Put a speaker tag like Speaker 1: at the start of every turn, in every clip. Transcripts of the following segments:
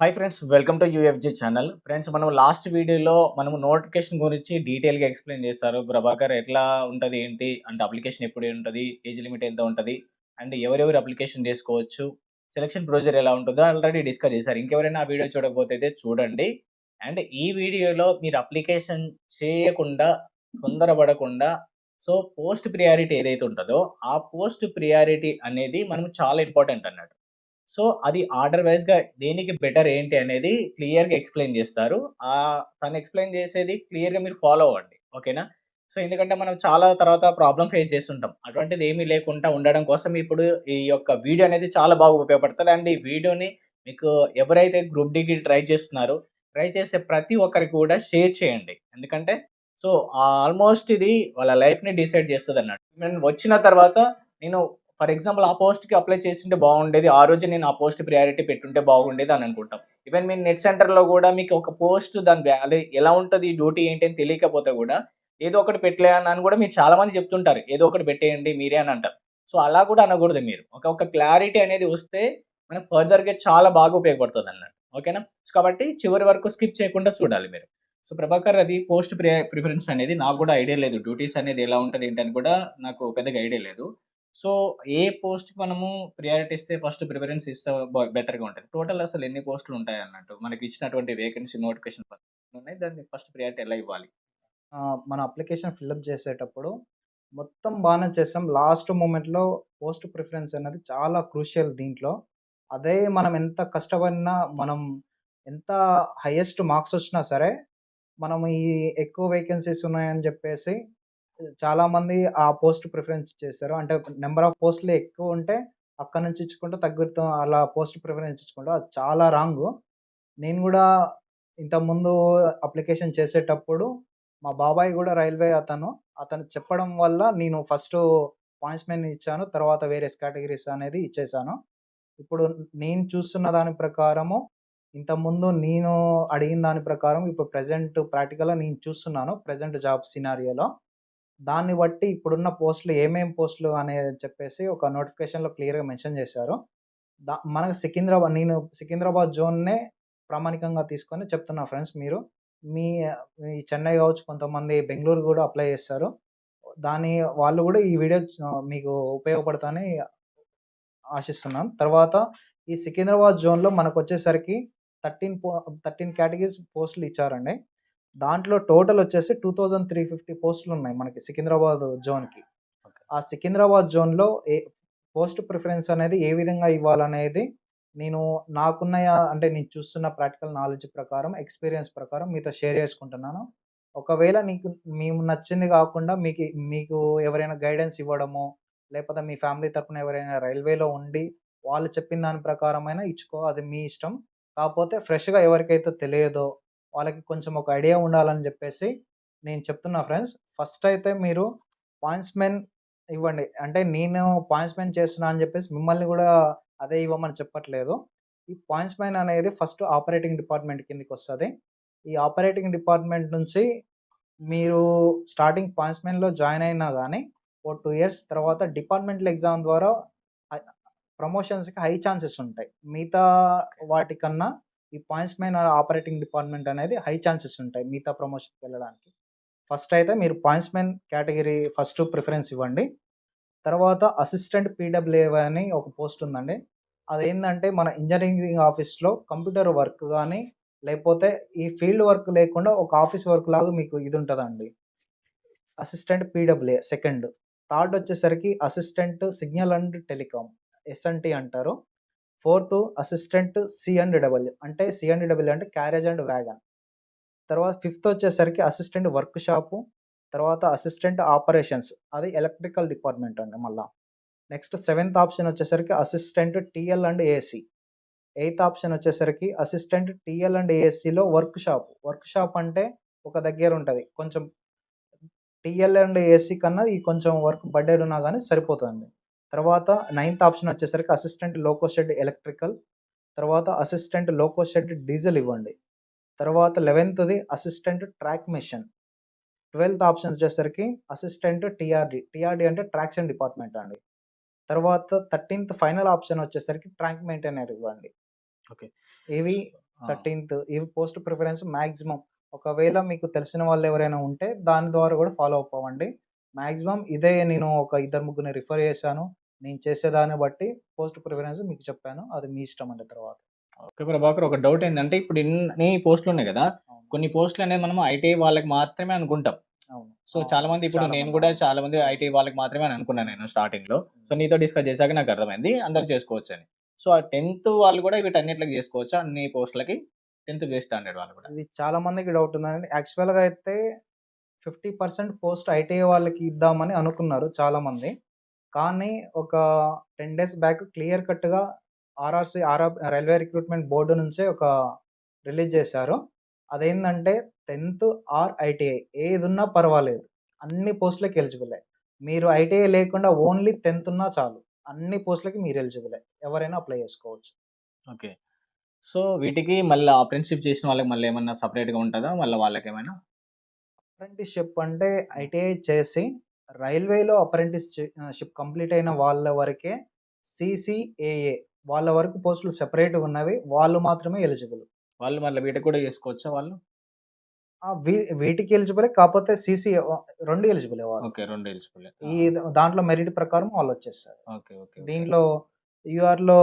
Speaker 1: Hi friends welcome to UFJ channel friends మనం last వీడియోలో మనము నోటిఫికేషన్ గురించి డీటెయిల్గా ఎక్స్ప్లెయిన్ చేస్తారు. ప్రభాకర్ ఎట్లా ఉంటుంది ఏంటి అంటే అప్లికేషన్ ఎప్పుడు ఉంటుంది ఏజ్ లిమిట్ ఎంత ఉంటుంది అండ్ ఎవరెవరు అప్లికేషన్ చేసుకోవచ్చు సెలక్షన్ ప్రొసీజర్ ఎలా ఉంటుందో ఆల్రెడీ డిస్కస్ చేశారు. ఇంకెవరైనా ఆ వీడియో చూడకపోతే చూడండి. అండ్ ఈ వీడియోలో మీరు అప్లికేషన్ చేయకుండా తొందరపడకుండా సో పోస్ట్ ప్రియారిటీ ఏదైతే ఉంటుందో ఆ పోస్ట్ ప్రియారిటీ అనేది మనం చాలా ఇంపార్టెంట్ అన్నట్టు సో అది ఆర్డర్ వైజ్గా దేనికి బెటర్ ఏంటి అనేది క్లియర్గా ఎక్స్ప్లెయిన్ చేస్తారు. ఆ తను ఎక్స్ప్లెయిన్ చేసేది క్లియర్గా మీరు ఫాలో అవ్వండి. ఓకేనా? సో ఎందుకంటే మనం చాలా తర్వాత ప్రాబ్లం ఫేస్ చేస్తుంటాం. అటువంటిది ఏమీ లేకుండా ఉండడం కోసం ఇప్పుడు ఈ యొక్క వీడియో అనేది చాలా బాగా ఉపయోగపడుతుంది. అండ్ ఈ వీడియోని మీకు ఎవరైతే గ్రూప్ డికి ట్రై చేస్తున్నారో ట్రై చేసే ప్రతి ఒక్కరికి కూడా షేర్ చేయండి. ఎందుకంటే సో ఆల్మోస్ట్ ఇది వాళ్ళ లైఫ్ని డిసైడ్ చేస్తుంది అన్నట్టు నేను వచ్చిన తర్వాత నేను ఫర్ ఎగ్జాంపుల్ ఆ పోస్ట్కి అప్లై చేస్తుంటే బాగుండేది ఆ రోజు నేను ఆ పోస్ట్ ప్రియారిటీ పెట్టుంటే బాగుండేది అని అనుకుంటాం. ఈవెన్ మీ నెట్ సెంటర్లో కూడా మీకు ఒక పోస్ట్ దాని వ్యాల్యూ ఎలా ఉంటుంది డ్యూటీ ఏంటి అని తెలియకపోతే కూడా ఏదో ఒకటి పెట్టలే అని కూడా మీరు చాలా మంది చెప్తుంటారు. ఏదో ఒకటి పెట్టేయండి మీరే అని అంటారు. సో అలా కూడా అనకూడదు మీరు. ఒక ఒక క్లారిటీ అనేది వస్తే మనకు ఫర్దర్గా చాలా బాగా ఉపయోగపడుతుంది అన్నట్టు. ఓకేనా? కాబట్టి చివరి వరకు స్కిప్ చేయకుండా చూడాలి మీరు. సో ప్రభాకర్ అది పోస్ట్ ప్రిఫరెన్స్ అనేది నాకు కూడా ఐడియా లేదు. డ్యూటీస్ అనేది ఎలా ఉంటుంది ఏంటని కూడా నాకు పెద్దగా ఐడియా లేదు. సో ఏ పోస్ట్ మనము ప్రియారిటీ ఇస్తే ఫస్ట్ ప్రిఫరెన్స్ ఇస్తే బెటర్గా ఉంటుంది. టోటల్ అసలు ఎన్ని పోస్టులు ఉంటాయి అన్నట్టు మనకి ఇచ్చినటువంటి వేకెన్సీ నోటిఫికేషన్ ఉన్నాయి. దాన్ని ఫస్ట్ ప్రియారిటీ ఎలా ఇవ్వాలి?
Speaker 2: మన అప్లికేషన్ ఫిల్అప్ చేసేటప్పుడు మొత్తం బాగానే చేస్తాం. లాస్ట్ మూమెంట్లో పోస్ట్ ప్రిఫరెన్స్ అనేది చాలా క్రూషియల్ దీంట్లో. అదే మనం ఎంత కష్టపడినా మనం ఎంత హైయెస్ట్ మార్క్స్ వచ్చినా సరే మనం ఈ ఎక్కువ వేకెన్సీస్ ఉన్నాయని చెప్పేసి చాలామంది ఆ పోస్ట్ ప్రిఫరెన్స్ ఇచ్చేస్తారు. అంటే నెంబర్ ఆఫ్ పోస్టులు ఎక్కువ ఉంటే అక్కడ నుంచి ఇచ్చుకుంటూ తగ్గుతాం అలా పోస్ట్ ప్రిఫరెన్స్ ఇచ్చుకుంటూ అది చాలా రాంగ్. నేను కూడా ఇంతకుముందు అప్లికేషన్ చేసేటప్పుడు మా బాబాయ్ కూడా రైల్వే అతను. అతను చెప్పడం వల్ల నేను ఫస్ట్ పాయింట్స్ మెన్ ఇచ్చాను తర్వాత వేరే కేటగిరీస్ అనేది ఇచ్చేసాను. ఇప్పుడు నేను చూస్తున్న దాని ప్రకారము ఇంతకుముందు నేను అడిగిన దాని ప్రకారం ఇప్పుడు ప్రజెంట్ ప్రాక్టికల్గా నేను చూస్తున్నాను ప్రజెంట్ జాబ్ సినారియోలో. దాన్ని బట్టి ఇప్పుడున్న పోస్టులు ఏమేం పోస్టులు అనేది చెప్పేసి ఒక నోటిఫికేషన్లో క్లియర్గా మెన్షన్ చేశారు. దా మనకు సికింద్రాబాద్ నేను సికింద్రాబాద్ జోన్నే ప్రామాణికంగా తీసుకొని చెప్తున్నా ఫ్రెండ్స్ మీరు. మీ ఈ చెన్నై కావచ్చు కొంతమంది బెంగళూరు కూడా అప్లై చేస్తారు. దాని వాళ్ళు కూడా ఈ వీడియో మీకు ఉపయోగపడతాని ఆశిస్తున్నాను తర్వాత ఈ సికింద్రాబాద్ జోన్లో మనకు వచ్చేసరికి థర్టీన్ పో థర్టీన్ కేటగిరీస్ పోస్టులు ఇచ్చారండి. దాంట్లో టోటల్ వచ్చేసి టూ థౌజండ్ త్రీ ఫిఫ్టీ పోస్టులు ఉన్నాయి మనకి సికింద్రాబాద్ జోన్కి. ఆ సికింద్రాబాద్ జోన్లో ఏ పోస్ట్ ప్రిఫరెన్స్ అనేది ఏ విధంగా ఇవ్వాలనేది నేను నాకున్న అంటే నేను చూస్తున్న ప్రాక్టికల్ నాలెడ్జ్ ప్రకారం ఎక్స్పీరియన్స్ ప్రకారం మీతో షేర్ చేసుకుంటున్నాను. ఒకవేళ నీకు మేము నచ్చింది కాకుండా మీకు మీకు ఎవరైనా గైడెన్స్ ఇవ్వడము లేకపోతే మీ ఫ్యామిలీ తరపున ఎవరైనా రైల్వేలో ఉండి వాళ్ళు చెప్పిన దాని ప్రకారమైనా ఇచ్చుకో అది మీ ఇష్టం. కాకపోతే ఫ్రెష్గా ఎవరికైతే తెలియదో వాళ్ళకి కొంచెం ఒక ఐడియా ఉండాలని చెప్పేసి నేను చెప్తున్నా ఫ్రెండ్స్. ఫస్ట్ అయితే మీరు పాయింట్స్ మెన్ ఇవ్వండి. అంటే నేను పాయింట్స్ మెన్ చేస్తున్నా అని చెప్పేసి మిమ్మల్ని కూడా అదే ఇవ్వమని చెప్పట్లేదు. ఈ పాయింట్స్ మెన్ అనేది ఫస్ట్ ఆపరేటింగ్ డిపార్ట్మెంట్ కిందకి వస్తుంది. ఈ ఆపరేటింగ్ డిపార్ట్మెంట్ నుంచి మీరు స్టార్టింగ్ పాయింట్స్ మెన్లో జాయిన్ అయినా కానీ ఓ టూ ఇయర్స్ తర్వాత డిపార్ట్మెంటల్ ఎగ్జామ్ ద్వారా ప్రమోషన్స్కి హై ఛాన్సెస్ ఉంటాయి. మిగతా వాటికన్నా ఈ పాయింట్స్ మెన్ ఆపరేటింగ్ డిపార్ట్మెంట్ అనేది హై ఛాన్సెస్ ఉంటాయి మిగతా ప్రమోషన్కి వెళ్ళడానికి. ఫస్ట్ అయితే మీరు points men category first preference ఇవ్వండి. తర్వాత అసిస్టెంట్ పీడబ్ల్యూఏ అని ఒక పోస్ట్ ఉందండి. అదేంటంటే మన ఇంజనీరింగ్ ఆఫీస్లో కంప్యూటర్ వర్క్ కానీ లేకపోతే ఈ ఫీల్డ్ వర్క్ లేకుండా ఒక ఆఫీస్ వర్క్ లాగా మీకు ఇది ఉంటుందండి. Assistant PWA second. థర్డ్ వచ్చేసరికి assistant signal and telecom SNT అంటారు. Fourth assistant C and W. అంటే సి అండ్ డబ్ల్యూ అంటే క్యారేజ్ అండ్ వ్యాగన్. తర్వాత ఫిఫ్త్ వచ్చేసరికి అసిస్టెంట్ వర్క్ షాపు. తర్వాత అసిస్టెంట్ ఆపరేషన్స్. అది ఎలక్ట్రికల్ డిపార్ట్మెంట్ అండి మళ్ళా. నెక్స్ట్ సెవెంత్ ఆప్షన్ వచ్చేసరికి assistant TL and AC. Eighth option వచ్చేసరికి అసిస్టెంట్ టీఎల్ అండ్ ఏసీలో వర్క్ షాప్. వర్క్ షాప్ అంటే ఒక దగ్గర ఉంటుంది. కొంచెం టీఎల్ అండ్ ఏసీ కన్నా ఈ కొంచెం వర్క్ బడ్డెడ్ ఉన్నా కానీ సరిపోతుంది తర్వాత నైన్త్ ఆప్షన్ వచ్చేసరికి అసిస్టెంట్ లోకో షెడ్ ఎలక్ట్రికల్ తర్వాత అసిస్టెంట్ లోకో షెడ్ డీజిల్ ఇవ్వండి. తర్వాత లెవెన్త్ది assistant track machine twelfth option వచ్చేసరికి అసిస్టెంట్ టీఆర్డి టీఆర్డి అంటే ట్రాక్షన్ డిపార్ట్మెంట్ అండి. తర్వాత థర్టీన్త్ ఫైనల్ ఆప్షన్ వచ్చేసరికి ట్రాక్ మెయింటైనర్ ఇవ్వండి.
Speaker 1: Okay.
Speaker 2: ఇవి. థర్టీన్త్ ఈ పోస్ట్ ప్రిఫరెన్స్ మాక్సిమం ఒకవేళ మీకు తెలిసిన వాళ్ళు ఎవరైనా ఉంటే దాని ద్వారా కూడా ఫాలో అప్ అవ్వండి. మాక్సిమం ఇదే నేను ఒక ఇద్దరు ముగ్గురిని రిఫర్ చేశాను. నేను చేసేదాన్ని బట్టి పోస్ట్ ప్రిఫరెన్స్ మీకు చెప్పాను. అది మీ ఇష్టం అండి తర్వాత.
Speaker 1: ఓకే ప్రభాకర్ ఒక డౌట్ ఏంటంటే ఇప్పుడు ఇన్ని పోస్టులు ఉన్నాయి కదా? కొన్ని పోస్టులు అనేది మనం ఐటీఐ వాళ్ళకి మాత్రమే అనుకుంటాం.
Speaker 2: అవును.
Speaker 1: సో చాలా మంది ఇప్పుడు నేను కూడా. చాలా మంది ఐటీ వాళ్ళకి మాత్రమే అని అనుకున్నాను నేను స్టార్టింగ్లో. సో నీతో డిస్కస్ చేశాక నాకు అర్థమైంది. అందరు చేసుకోవచ్చు అని. సో ఆ టెన్త్ వాళ్ళు కూడా వీటన్నిటికి చేసుకోవచ్చు? అన్ని పోస్టులకి టెన్త్ బేస్ స్టాండర్డ్ వాళ్ళు కూడా.
Speaker 2: ఇది చాలా మందికి డౌట్ ఉందండి. యాక్చువల్గా అయితే ఫిఫ్టీ పర్సెంట్ పోస్ట్ ఐటీఐ వాళ్ళకి ఇద్దామని అనుకున్నారు చాలామంది. కానీ ఒక టెన్ డేస్ బ్యాక్ క్లియర్ కట్గా RRC RR railway recruitment board నుంచే ఒక రిలీజ్ చేశారు. అదేంటంటే టెన్త్ ఆర్ ఐటీఐ ఏది ఉన్నా పర్వాలేదు. అన్ని పోస్టులకి ఎలిజిబులే. మీరు ఐటీఐ లేకుండా ఓన్లీ టెన్త్ ఉన్నా చాలు. అన్ని పోస్టులకి మీరు ఎలిజిబులే. ఎవరైనా అప్లై చేసుకోవచ్చు.
Speaker 1: ఓకే. సో వీటికి మళ్ళీ అప్రెంటిషిప్ చేసిన వాళ్ళకి మళ్ళీ ఏమన్నా సపరేట్గా ఉంటుందా? మళ్ళీ వాళ్ళకి ఏమైనా
Speaker 2: అప్రెంటిస్షిప్ అంటే ఐటీఐ చేసి రైల్వేలో అప్రెంటిస్షిప్ కంప్లీట్ అయిన వాళ్ళ వరకే సిసిఏఏ వాళ్ళ వరకు పోస్టులు సెపరేట్గా ఉన్నవి. వాళ్ళు మాత్రమే ఎలిజిబుల్
Speaker 1: వాళ్ళు మళ్ళీ వీటికి కూడా చేసుకోవచ్చా వాళ్ళు?
Speaker 2: వీటికి ఎలిజిబుల్ కాకపోతే సిసి రెండు ఎలిజిబుల్
Speaker 1: ఓకే రెండు ఎలిజిబుల్
Speaker 2: ఈ దాంట్లో మెరిట్ ప్రకారం వాళ్ళు వచ్చేస్తారు.
Speaker 1: ఓకే ఓకే
Speaker 2: దీంట్లో UR లో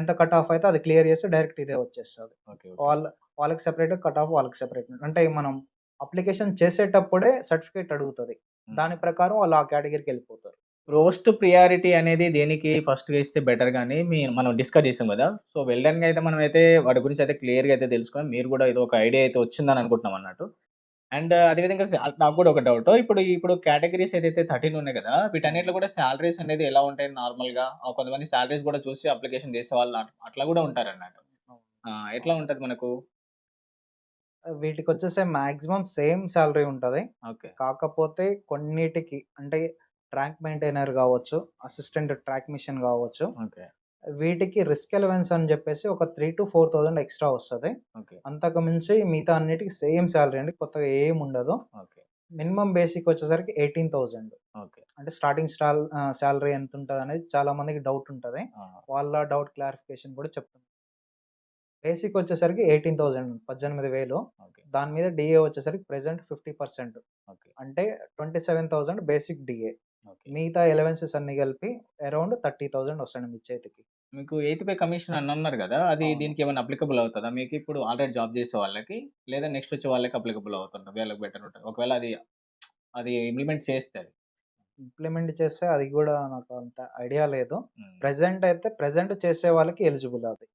Speaker 2: ఎంత కట్ ఆఫ్ అయితే అది క్లియర్ చేస్తే డైరెక్ట్ ఇదే వచ్చేస్తుంది.
Speaker 1: ఓకే
Speaker 2: వాళ్ళ వాళ్ళకి సెపరేట్ కట్ ఆఫ్ వాళ్ళకి సెపరేట్ అంటే మనం అప్లికేషన్ చేసేటప్పుడే సర్టిఫికేట్ అడుగుతుంది. దాని ప్రకారం వాళ్ళు ఆ కేటగిరీకి వెళ్ళిపోతారు.
Speaker 1: పోస్ట్ ప్రియారిటీ అనేది దేనికి ఫస్ట్ ఇస్తే బెటర్ కానీ మీ మనం డిస్కస్ చేసాం కదా సో వెళ్ళడానికి అయితే మనం అయితే వాటి గురించి అయితే క్లియర్గా అయితే తెలుసుకొని మీరు కూడా ఇది ఒక ఐడియా అయితే వచ్చిందని అనుకుంటున్నాం అన్నట్టు. అండ్ అదేవిధంగా నాకు కూడా ఒక డౌట్. ఇప్పుడు ఇప్పుడు కేటగిరీస్ ఏదైతే థర్టీన్ ఉన్నాయి కదా వీటన్నిటిలో కూడా శాలరీస్ అనేది ఎలా ఉంటాయి నార్మల్గా ఆ, కొంతమంది శాలరీస్ కూడా చూసి అప్లికేషన్ చేసే వాళ్ళు అట్- అట్లా కూడా ఉంటారు అన్నట్టు ఎట్లా ఉంటది మనకు?
Speaker 2: వీటికి వచ్చేసే మాక్సిమం సేమ్ శాలరీ ఉంటుంది.
Speaker 1: ఓకే.
Speaker 2: కాకపోతే కొన్నిటికి అంటే ట్రాక్ మెయింటైనర్ కావచ్చు అసిస్టెంట్ ట్రాక్ మిషన్ కావచ్చు
Speaker 1: ఓకే.
Speaker 2: వీటికి రిస్క్ ఎలవెన్స్ అని చెప్పేసి ఒక three to four thousand extra వస్తుంది.
Speaker 1: ఓకే.
Speaker 2: అంతకు మించి మిగతా అన్నిటికి సేమ్ శాలరీ అండి కొత్తగా ఏం ఉండదు.
Speaker 1: ఓకే.
Speaker 2: మినిమం బేసిక్ వచ్చేసరికి ఎయిటీన్ థౌజండ్
Speaker 1: ఓకే.
Speaker 2: అంటే స్టార్టింగ్ స్టాల్ శాలరీ ఎంత ఉంటుంది అనేది చాలా మందికి డౌట్ ఉంటుంది. వాళ్ళ డౌట్ క్లారిఫికేషన్ కూడా చెప్తాను బేసిక్ వచ్చేసరికి ఎయిటీన్ థౌజండ్ పద్దెనిమిది వేలు.
Speaker 1: ఓకే.
Speaker 2: దాని మీద డిఏ వచ్చేసరికి ప్రెసెంట్ ఫిఫ్టీ పర్సెంట్.
Speaker 1: ఓకే.
Speaker 2: అంటే twenty seven thousand basic DA
Speaker 1: okay.
Speaker 2: మిగతా ఎలవెన్సెస్ అన్ని కలిపి అరౌండ్ థర్టీ థౌసండ్ వస్తాయి మీ చేతికి.
Speaker 1: మీకు ఎయిత్ పే కమిషన్ అని అన్నారు కదా అది. దీనికి ఏమైనా అప్లికబుల్ అవుతుందా? మీకు ఇప్పుడు ఆల్రెడీ జాబ్ చేసే వాళ్ళకి లేదా నెక్స్ట్ వచ్చే వాళ్ళకి అప్లికబుల్ అవుతుందా? వీళ్ళకి బెటర్ ఉంటుంది ఒకవేళ అది అది ఇంప్లిమెంట్ చేస్తే అది.
Speaker 2: ఇంప్లిమెంట్ చేస్తే అది కూడా నాకు అంత ఐడియా లేదు. ప్రెసెంట్ అయితే ప్రెసెంట్ చేసే వాళ్ళకి ఎలిజిబుల్ అది.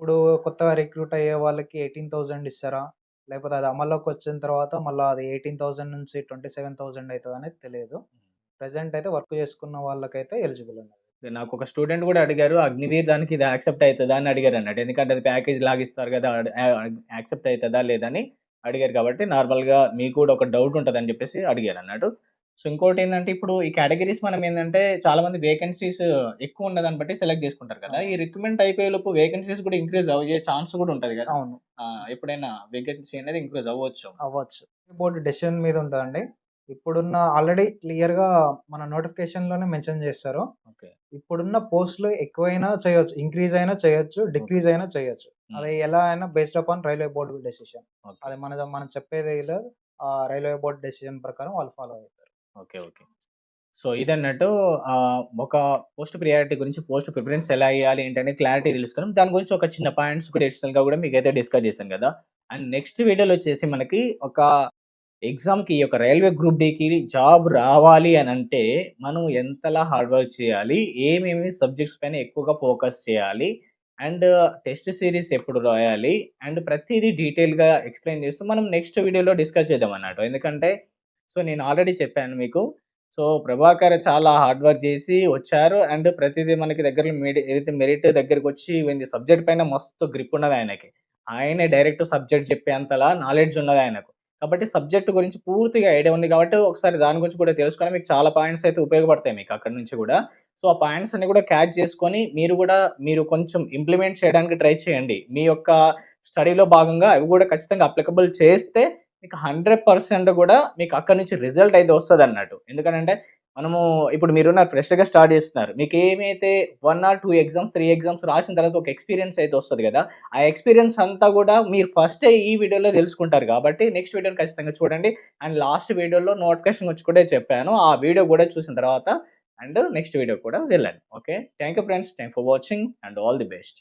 Speaker 2: ఇప్పుడు కొత్తగా రిక్రూట్ అయ్యే వాళ్ళకి ఎయిటీన్ థౌసండ్ ఇస్తారా? లేకపోతే అది అమల్లోకి వచ్చిన తర్వాత మళ్ళీ అది ఎయిటీన్ థౌసండ్ నుంచి ట్వంటీ సెవెన్ థౌసండ్ అవుతుంది అనేది తెలియదు. ప్రెసెంట్ అయితే వర్క్ చేసుకున్న వాళ్ళకైతే ఎలిజిబుల్ ఉన్నది
Speaker 1: నాకు ఒక స్టూడెంట్ కూడా అడిగారు అగ్నివీర్ దానికి ఇది యాక్సెప్ట్ అవుతుందా అని అడిగారు అన్నట్టు. ఎందుకంటే అది ప్యాకేజ్ లాగిస్తారు కదా యాక్సెప్ట్ అవుతుందా లేదని అడిగారు కాబట్టి నార్మల్గా మీకు కూడా ఒక డౌట్ ఉంటుంది అని చెప్పేసి అడిగారు అన్నట్టు. సో ఇంకోటి ఏంటంటే ఇప్పుడు ఈ కేటగిరీస్ మనం ఏంటంటే చాలా మంది వేకెన్సీస్ ఎక్కువ ఉన్న దాన్ని బట్టి సెలెక్ట్ చేసుకుంటారు కదా. ఈ రిక్రూట్మెంట్ అయిపోయే లోపు వేకెన్సీస్ కూడా ఇంక్రీజ్ అయ్యే ఛాన్స్ కూడా ఉంటుంది కదా.
Speaker 2: అవును.
Speaker 1: ఎప్పుడైనా వేకెన్సీ అనేది ఇంక్రీజ్ అవ్వచ్చు.
Speaker 2: అవ్వచ్చు. బోర్డు డెసిషన్ మీద ఉంటుందండి. ఇప్పుడున్న ఆల్రెడీ క్లియర్గా మన నోటిఫికేషన్లోనే మెన్షన్ చేస్తారు.
Speaker 1: ఓకే.
Speaker 2: ఇప్పుడున్న పోస్టులు ఎక్కువైనా చేయొచ్చు ఇంక్రీజ్ అయినా చేయొచ్చు డిక్రీజ్ అయినా చేయొచ్చు. అది ఎలా అయినా based upon railway board decision అది మన మనం చెప్పేది రైల్వే బోర్డు డెసిషన్ ప్రకారం వాళ్ళు ఫాలో అవుతారు
Speaker 1: ఓకే ఓకే. సో ఇదన్నట్టు ఆ, ఒక పోస్ట్ ప్రియారిటీ గురించి పోస్ట్ ప్రిఫరెన్స్ ఎలా అయ్యాలి ఏంటనే క్లారిటీ తెలుసుకున్నాం. దాని గురించి ఒక చిన్న పాయింట్స్ కూడా additional గా కూడా మీకు అయితే డిస్కస్ చేశాం కదా. అండ్ నెక్స్ట్ వీడియోలో వచ్చేసి మనకి ఒక ఎగ్జామ్కి ఒక రైల్వే గ్రూప్ డికి జాబ్ రావాలి అని అంటే మనం ఎంతలా హార్డ్ వర్క్ చేయాలి ఏమేమి సబ్జెక్ట్స్ పైన ఎక్కువగా ఫోకస్ చేయాలి అండ్ టెస్ట్ సిరీస్ ఎప్పుడు రాయాలి అండ్ ప్రతిదీ డీటెయిల్గా ఎక్స్ప్లెయిన్ చేస్తూ మనం నెక్స్ట్ వీడియోలో డిస్కస్ చేద్దాం అన్నట్టు. ఎందుకంటే సో నేను ఆల్రెడీ చెప్పాను మీకు. సో ప్రభాకర్ చాలా హార్డ్ వర్క్ చేసి వచ్చారు. అండ్ ప్రతిదీ మనకి దగ్గర మెడి ఏదైతే మెరిట్ దగ్గరికి వచ్చి పోయింది సబ్జెక్ట్ పైన మస్తు గ్రిప్ ఉన్నది ఆయనకి. ఆయనే డైరెక్ట్ సబ్జెక్ట్ చెప్పేంతలా నాలెడ్జ్ ఉన్నది ఆయనకు. కాబట్టి సబ్జెక్ట్ గురించి పూర్తిగా ఐడియా ఉంది కాబట్టి ఒకసారి దాని గురించి కూడా తెలుసుకొని మీకు చాలా పాయింట్స్ అయితే ఉపయోగపడతాయి మీకు అక్కడ నుంచి కూడా. సో ఆ పాయింట్స్ అన్ని కూడా క్యాచ్ చేసుకొని మీరు కూడా మీరు కొంచెం ఇంప్లిమెంట్ చేయడానికి ట్రై చేయండి. మీ యొక్క స్టడీలో భాగంగా అవి కూడా ఖచ్చితంగా అప్లికబుల్ చేస్తే మీకు హండ్రెడ్ పర్సెంట్ కూడా మీకు అక్కడ నుంచి రిజల్ట్ అయితే వస్తుంది అన్నట్టు ఎందుకంటే మనము ఇప్పుడు మీరున్నారు ఫ్రెష్‌గా స్టార్ట్ చేస్తున్నారు. మీకు ఏమైతే one or two exams, three exams రాసిన తర్వాత ఒక ఎక్స్‌పీరియన్స్ అయితే వస్తుంది కదా ఆ ఎక్స్‌పీరియన్స్ అంతా కూడా మీరు ఫస్టే ఈ వీడియోలో తెలుసుకుంటారు కాబట్టి నెక్స్ట్ వీడియోని ఖచ్చితంగా చూడండి. అండ్ లాస్ట్ వీడియోలో నోటిఫికేషన్ వచ్చి కూడా చెప్పాను. ఆ వీడియో కూడా చూసిన తర్వాత అండ్ నెక్స్ట్ వీడియో కూడా వెళ్ళండి. Okay. Thank you friends. Thank for watching and all the best.